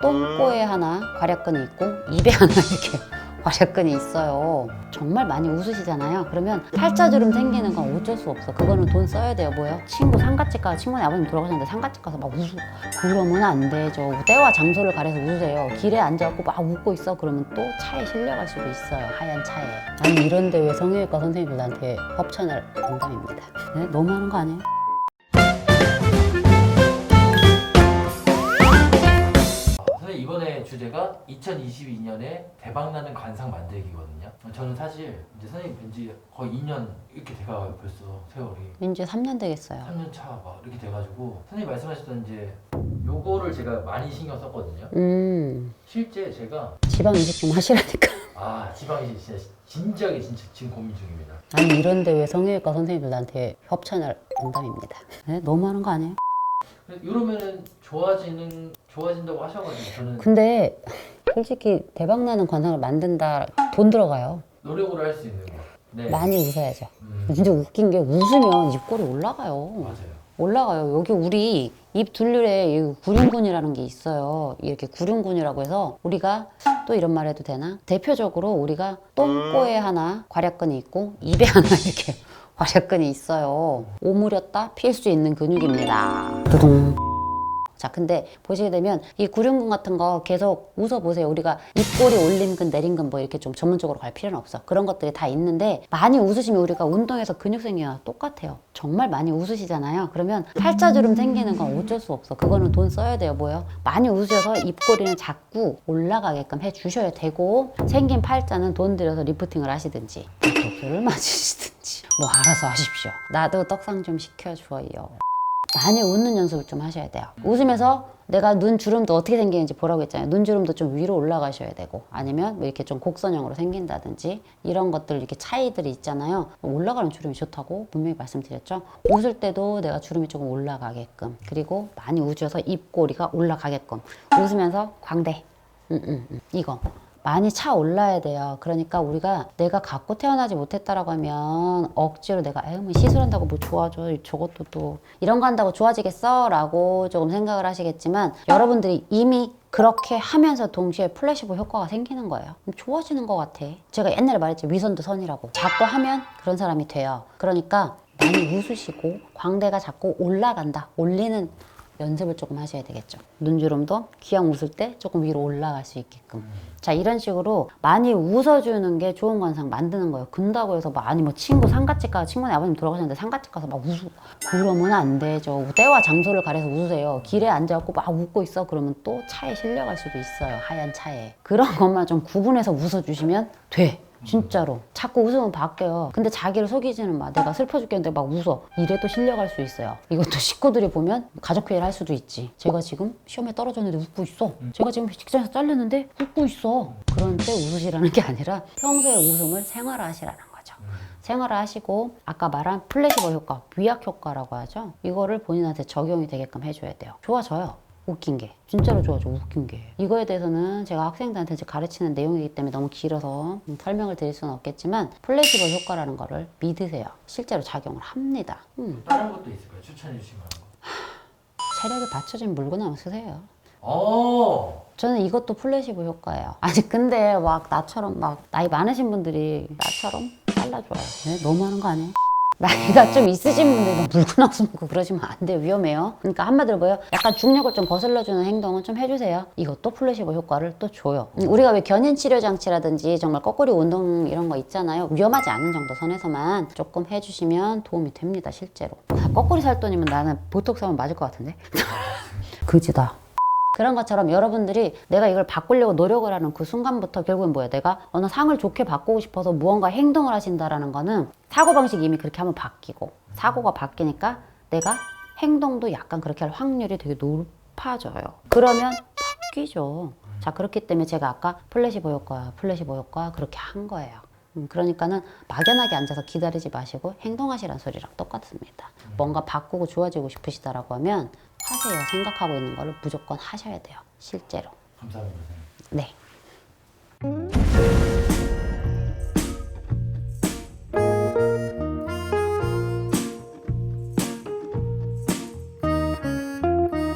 똥꼬에 하나 괄약근이 있고 입에 하나 이렇게 괄약근이 있어요. 정말 많이 웃으시잖아요. 그러면 팔자주름 생기는 건 어쩔 수 없어. 그거는 돈 써야 돼요. 뭐요? 친구 상가집 가 친구네 아버님 돌아가셨는데 상가집 가서 막 웃고 그러면 안 되죠. 때와 장소를 가려서 웃으세요. 길에 앉아갖고 막 웃고 있어. 그러면 또 차에 실려갈 수도 있어요. 하얀 차에. 아니 이런데 왜 성형외과 선생님들 나한테 협찬을 농담입니다. 네? 너무하는 거 아니에요? 주제가 2022년에 대박나는 관상 만들기거든요. 저는 사실 이제 선생님 뵌지 거의 2년 이렇게 돼가요 벌써 세월이. 이제 3년 되겠어요. 3년 차 막 이렇게 돼가지고 선생님 말씀하셨던 이제 요거를 제가 많이 신경 썼거든요. 음, 실제 제가 지방 이식 좀 하시라니까. 아 지방이 진짜 진지하게 진짜 지금 고민 중입니다. 아니 이런데 왜 성형외과 선생님들 나한테 협찬을 농담입니다. 네? 너무하는 거 아니에요? 이러면은 좋아지는 좋아진다고 하셔가지고 저는 근데 솔직히 대박 나는 관상을 만든다 돈 들어가요. 노력으로 할 수 있는 거. 네. 많이 웃어야죠. 음, 진짜 웃긴 게 웃으면 입꼬리 올라가요. 맞아요. 올라가요. 여기 우리 입 둘률에 이 구륜근이라는 게 있어요. 이렇게 구륜근이라고 해서 우리가 또 이런 말 해도 되나? 대표적으로 우리가 똥꼬에 하나 괄약근이 있고 입에 하나 이렇게 괄약근이 있어요. 오므렸다 필수 있는 근육입니다. 두둥. 자, 근데 보시게 되면 이 구륜근 같은 거 계속 웃어보세요. 우리가 입꼬리 올림근, 내림근 뭐 이렇게 좀 전문적으로 갈 필요는 없어. 그런 것들이 다 있는데 많이 웃으시면 우리가 운동해서 근육 생기와 똑같아요. 정말 많이 웃으시잖아요. 그러면 팔자주름 생기는 건 어쩔 수 없어. 그거는 돈 써야 돼요. 뭐요? 많이 웃으셔서 입꼬리는 자꾸 올라가게끔 해 주셔야 되고 생긴 팔자는 돈 들여서 리프팅을 하시든지 독소를 맞으시든지 뭐 알아서 하십시오. 나도 떡상 좀 시켜줘요. 많이 웃는 연습을 좀 하셔야 돼요. 웃으면서 내가 눈 주름도 어떻게 생기는지 보라고 했잖아요. 눈 주름도 좀 위로 올라가셔야 되고 아니면 뭐 이렇게 좀 곡선형으로 생긴다든지 이런 것들 이렇게 차이들이 있잖아요. 올라가는 주름이 좋다고 분명히 말씀드렸죠. 웃을 때도 내가 주름이 조금 올라가게끔 그리고 많이 웃어서 입꼬리가 올라가게끔 웃으면서 광대 음, 음, 음. 이거 많이 차 올라야 돼요. 그러니까 우리가 내가 갖고 태어나지 못했다라고 하면 억지로 내가 에휴 뭐 시술한다고 뭐 좋아져 저것도 또 이런 거 한다고 좋아지겠어라고 조금 생각을 하시겠지만 여러분들이 이미 그렇게 하면서 동시에 플래시보 효과가 생기는 거예요. 좋아지는 것 같아. 제가 옛날에 말했지 위선도 선이라고. 자꾸 하면 그런 사람이 돼요. 그러니까 많이 웃으시고 광대가 자꾸 올라간다. 올리는 연습을 조금 하셔야 되겠죠. 눈주름도 귀양 웃을 때 조금 위로 올라갈 수 있게끔. 자, 이런 식으로 많이 웃어주는 게 좋은 관상 만드는 거예요. 근다고 해서 많이 뭐 친구 상가집 가 친구네 아버님 돌아가셨는데 상가집 가서 막 웃고 그러면 안 되죠. 때와 장소를 가려서 웃으세요. 길에 앉아갖고 막 웃고 있어. 그러면 또 차에 실려갈 수도 있어요. 하얀 차에. 그런 것만 좀 구분해서 웃어주시면 돼. 진짜로. 자꾸 웃으면 바뀌어요. 근데 자기를 속이지는 마. 내가 슬퍼 죽겠는데 막 웃어. 이래도 실려갈 수 있어요. 이것도 식구들이 보면 가족 회의를 할 수도 있지. 제가 지금 시험에 떨어졌는데 웃고 있어. 제가 지금 직장에서 잘렸는데 웃고 있어. 그런 때 웃으시라는 게 아니라 평소에 웃음을 생활화하시라는 거죠. 생활을 하시고 아까 말한 플래시보 효과, 위약 효과라고 하죠. 이거를 본인한테 적용이 되게끔 해줘야 돼요. 좋아져요. 웃긴 게 진짜로 좋아져 웃긴 게 이거에 대해서는 제가 학생들한테 이제 가르치는 내용이기 때문에 너무 길어서 음, 설명을 드릴 수는 없겠지만 플래시보 효과라는 거를 믿으세요 실제로 작용을 합니다 음, 다른 것도 있을까요? 추천해 주실 만한 거. 체력이 받쳐진 물건 한번 쓰세요 어. 저는 이것도 플래시보 효과예요 아니 근데 막 나처럼 막 나이 많으신 분들이 나처럼 잘라줘요 네, 너무 하는 거 아니에요? 나이가 좀 있으신 분들 막 물고 나서 먹고 그러시면 안 돼요. 위험해요. 그러니까 한마디로 뭐예요? 약간 중력을 좀 거슬러주는 행동은 좀 해주세요. 이것도 플래시보 효과를 또 줘요. 음, 우리가 왜 견인 치료 장치라든지 정말 거꾸리 운동 이런 거 있잖아요. 위험하지 않은 정도 선에서만 조금 해주시면 도움이 됩니다 실제로. 아, 거꾸리 살 돈이면 나는 보톡스 하면 맞을 것 같은데? 그지다 그런 것처럼 여러분들이 내가 이걸 바꾸려고 노력을 하는 그 순간부터 결국엔 뭐야? 내가 어느 상을 좋게 바꾸고 싶어서 무언가 행동을 하신다라는 거는 사고방식이 이미 그렇게 하면 바뀌고 사고가 바뀌니까 내가 행동도 약간 그렇게 할 확률이 되게 높아져요. 그러면 바뀌죠. 자, 그렇기 때문에 제가 아까 플래시보 효과, 플래시보 효과 그렇게 한 거예요. 음, 그러니까는 막연하게 앉아서 기다리지 마시고 행동하시란 소리랑 똑같습니다. 뭔가 바꾸고 좋아지고 싶으시다라고 하면 하세요. 생각하고 있는 거를 무조건 하셔야 돼요. 실제로. 감사합니다. 네.